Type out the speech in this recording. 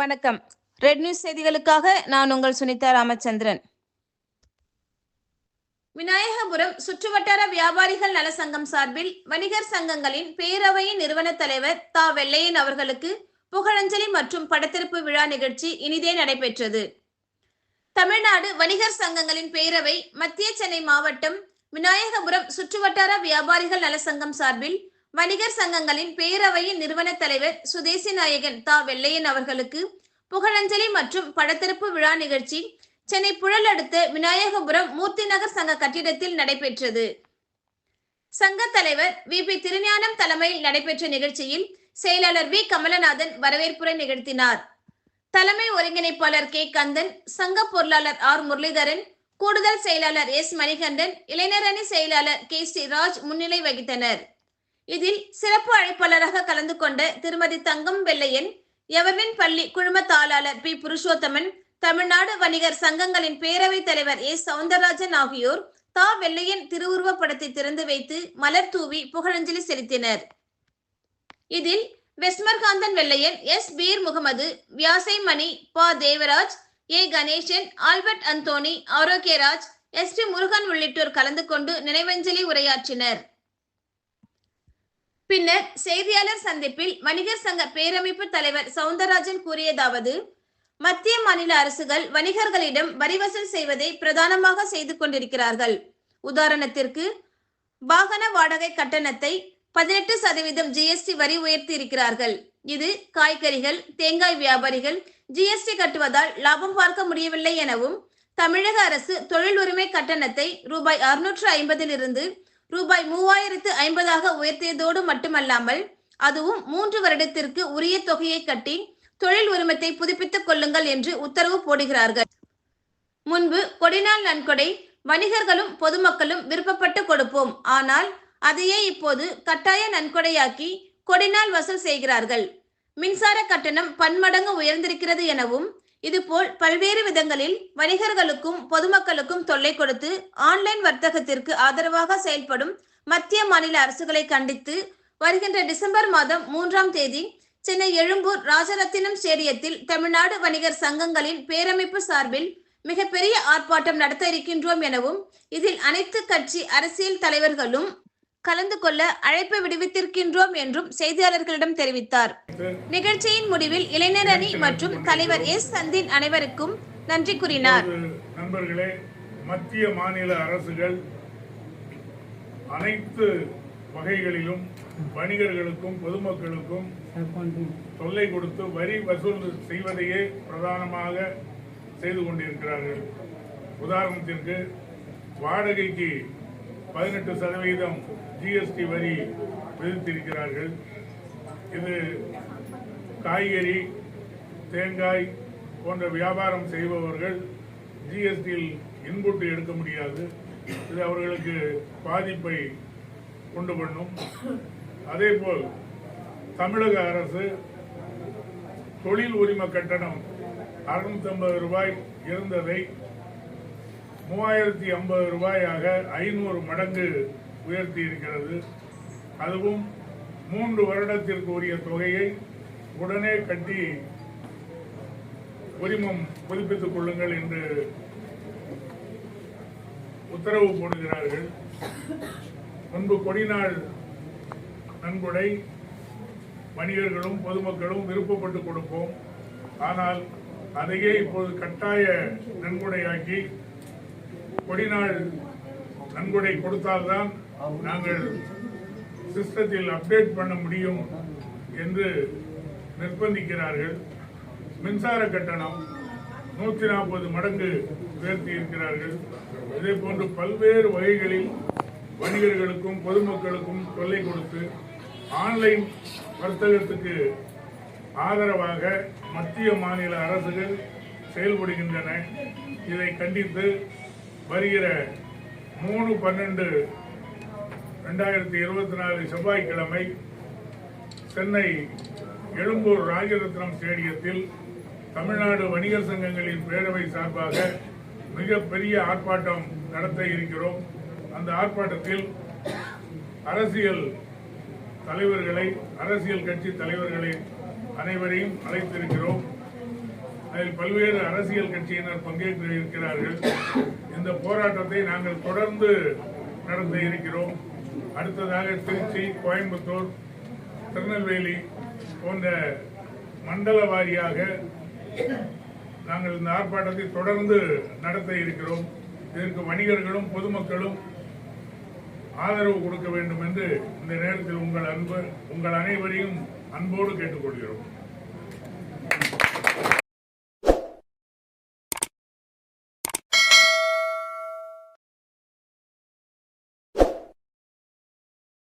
வணக்கம். Red news செய்திகளுக்காக நான் உங்கள் சுனிதா ராமச்சந்திரன். விநாயகபுரம் சுற்றுவட்டார வியாபாரிகள் நல சங்கம் சார்பில் வணிகர் சங்கங்களின் பேரவையின் நிறுவன தலைவர் தா. வெள்ளையன் அவர்களுக்கு புகழஞ்சலி மற்றும் படத்திருப்பு விழா நிகழ்ச்சி இனிதே நடைபெற்றது. தமிழ்நாடு வணிகர் சங்கங்களின் பேரவை மத்திய சென்னை மாவட்டம் விநாயகபுரம் சுற்றுவட்டார வியாபாரிகள் நல சங்கம் சார்பில் வணிகர் சங்கங்களின் பேரவையின் நிறுவன தலைவர் சுதேசி நாயகன் தா. வெள்ளையன் அவர்களுக்கு புகழஞ்சலி மற்றும் படத்திருப்பு விழா நிகழ்ச்சி சென்னை புழல் அடுத்த விநாயகபுரம் மூர்த்தி நகர் சங்க கட்டிடத்தில் நடைபெற்றது. சங்க தலைவர் வி. பி. திருஞானம் தலைமையில் நடைபெற்ற நிகழ்ச்சியில் செயலாளர் வி. கமலநாதன் வரவேற்புரை நிகழ்த்தினார். தலைமை ஒருங்கிணைப்பாளர் கே. கந்தன் சங்க பொருளாளர் ஆர். முரளிதரன் கூடுதல் செயலாளர் எஸ். மணிகண்டன் இளைஞரணி செயலாளர் கே. ஸ்ரீ ராஜ் முன்னிலை வகித்தனர். இதில் சிறப்பு அழைப்பாளராக கலந்து கொண்ட திருமதி தங்கம் வெள்ளையன் எவவின் பள்ளி குழும தாளாளர் பி. புருஷோத்தமன் தமிழ்நாடு வணிகர் சங்கங்களின் பேரவைத் தலைவர் ஏ. சவுந்தரராஜன் ஆகியோர் தா. வெள்ளையன் திருவுருவப் படத்தை திறந்து வைத்து மலர் தூவி புகழஞ்சலி செலுத்தினர். இதில் வெஸ்மர்காந்தன் வெள்ளையன் எஸ். பீர் முகமது வியாசை மணி பா. Devaraj A. Ganesan Albert Anthony Arokiaraj S. T. Murugan உள்ளிட்டோர் கலந்து கொண்டு நினைவஞ்சலி உரையாற்றினர். பின்னர் செய்தியாளர் சந்திப்பில் வணிகர் சங்க பேரமைப்பு தலைவர் சவுந்தரராஜன் கூறியதாவது மத்திய மாநில அரசுகள் வணிகர்களிடம் வரி வசூல் செய்வதை பிரதானமாக செய்து கொண்டிருக்கிறார்கள். உதாரணத்திற்கு வாகன வாடகை கட்டணத்தை பதினெட்டு சதவீதம் ஜிஎஸ்டி வரி உயர்த்தி இருக்கிறார்கள் இது காய்கறிகள் தேங்காய் வியாபாரிகள் ஜிஎஸ்டி கட்டுவதால் லாபம் பார்க்க முடியவில்லை எனவும் தமிழக அரசு தொழில் உரிமை கட்டணத்தை ரூபாய் அறுநூற்று ஐம்பதிலிருந்து ரூபாய் மூவாயிரத்து ஐம்பதாக உயர்த்தியதோடு மட்டுமல்லாமல் அதுவும் மூன்று வருடத்திற்கு உரிய தொகையை கட்டி தொழில் உரிமத்தை புதுப்பித்துக் கொள்ளுங்கள் என்று உத்தரவு போடுகிறார்கள். முன்பு கொடிநாள் நன்கொடை வணிகர்களும் பொதுமக்களும் விருப்பப்பட்டு கொடுப்போம். ஆனால் அதையே இப்போது கட்டாய நன்கொடையாக்கி கொடிநாள் வசூல் செய்கிறார்கள். மின்சார கட்டணம் பன்மடங்கு உயர்ந்திருக்கிறது எனவும் இதுபோல் பல்வேறு விதங்களில் வணிகர்களுக்கும் பொதுமக்களுக்கும் தொல்லை கொடுத்து ஆன்லைன் வர்த்தகத்திற்கு ஆதரவாக செயல்படும் மத்திய மாநில அரசுகளை கண்டித்து வருகின்ற டிசம்பர் மாதம் மூன்றாம் தேதி சென்னை எழும்பூர் ராஜரத்தினம் ஸ்டேடியத்தில் தமிழ்நாடு வணிகர் சங்கங்களின் பேரமைப்பு சார்பில் மிகப்பெரிய ஆர்ப்பாட்டம் நடத்த இருக்கின்றோம் எனவும் இதில் அனைத்து கட்சி அரசியல் தலைவர்களும் கலந்து கொள்ள அழைப்பு விடுவித்திருக்கின்றோம் என்றும் செய்தியாளர்களிடம் தெரிவித்தார். நிகழ்ச்சியின் முடிவில் இளைஞர் அணி மற்றும் தலைவர் எஸ். சந்தின் அனைவருக்கும் நன்றி கூறினார். நண்பர்களே மத்திய மாநில அரசுகள் அனைத்து வகைகளிலும் வணிகர்களுக்கும் பொதுமக்களுக்கும் தொல்லை கொடுத்து வரி வசூல் செய்வதையே பிரதானமாக செய்து கொண்டிருக்கிறார்கள். உதாரணத்திற்கு வாடகைக்கு பதினெட்டு சதவீதம் ஜிஎஸ்டி வரி விதித்திருக்கிறார்கள். இது காய்கறி தேங்காய் போன்ற வியாபாரம் செய்பவர்கள் ஜிஎஸ்டியில் இன்புட் எடுக்க முடியாது. இது அவர்களுக்கு பாதிப்பை உண்டு பண்ணும். அதேபோல் தமிழக அரசு தொழில் உரிம கட்டணம் அறுநூத்தி ரூபாய் இருந்ததை மூவாயிரத்தி ஐம்பது ரூபாயாக ஐநூறு மடங்கு உயர்த்தி இருக்கிறது அதுவும் மூன்று வருடத்திற்கு உரிய தொகையை உடனே கட்டி உரிமம் புதுப்பித்துக் கொள்ளுங்கள் என்று உத்தரவு போடுகிறார்கள். முன்பு கொடிநாள் நன்கொடை வணிகர்களும் பொதுமக்களும் விருப்பப்பட்டு கொடுப்போம். ஆனால் அதையே இப்போது கட்டாய நன்கொடையாக்கி கொடிநாள் நன்கொடை கொடுத்தால்தான் நாங்கள் சிஸ்டத்தில் அப்டேட் பண்ண முடியும் என்று நிர்பந்திக்கிறார்கள். மின்சார கட்டணம் நூற்றி நாற்பது மடங்கு உயர்த்தி இருக்கிறார்கள் இதே போன்று பல்வேறு வகைகளில் வணிகர்களுக்கும் பொதுமக்களுக்கும் தொல்லை கொடுத்து ஆன்லைன் வர்த்தகத்துக்கு ஆதரவாக மத்திய மாநில அரசுகள் செயல்படுகின்றன. இதை கண்டித்து வருகிற மூணு பன்னெண்டு ரெண்டாயிரத்தி இருபத்தி நாலு செவ்வாய்க்கிழமை சென்னை எழும்பூர் ராஜரத்னம் ஸ்டேடியத்தில் தமிழ்நாடு வணிகர் சங்கங்களின் பேரவை சார்பாக மிகப்பெரிய ஆர்ப்பாட்டம் நடத்த இருக்கிறோம். அந்த ஆர்ப்பாட்டத்தில் அரசியல் தலைவர்களை அரசியல் கட்சி தலைவர்களை அனைவரையும் அழைத்திருக்கிறோம். அதில் பல்வேறு அரசியல் கட்சியினர் பங்கேற்று இருக்கிறார்கள். இந்த போராட்டத்தை நாங்கள் தொடர்ந்து நடத்த இருக்கிறோம். அடுத்ததாக திருச்சி கோயம்புத்தூர் திருநெல்வேலி போன்ற மண்டல வாரியாக நாங்கள் இந்த ஆர்ப்பாட்டத்தை தொடர்ந்து நடத்த இருக்கிறோம். இதற்கு வணிகர்களும் பொதுமக்களும் ஆதரவு கொடுக்க வேண்டும் என்று இந்த நேரத்தில் உங்கள் அன்பு உங்கள் அனைவரையும் அன்போடு கேட்டுக்கொள்கிறோம்.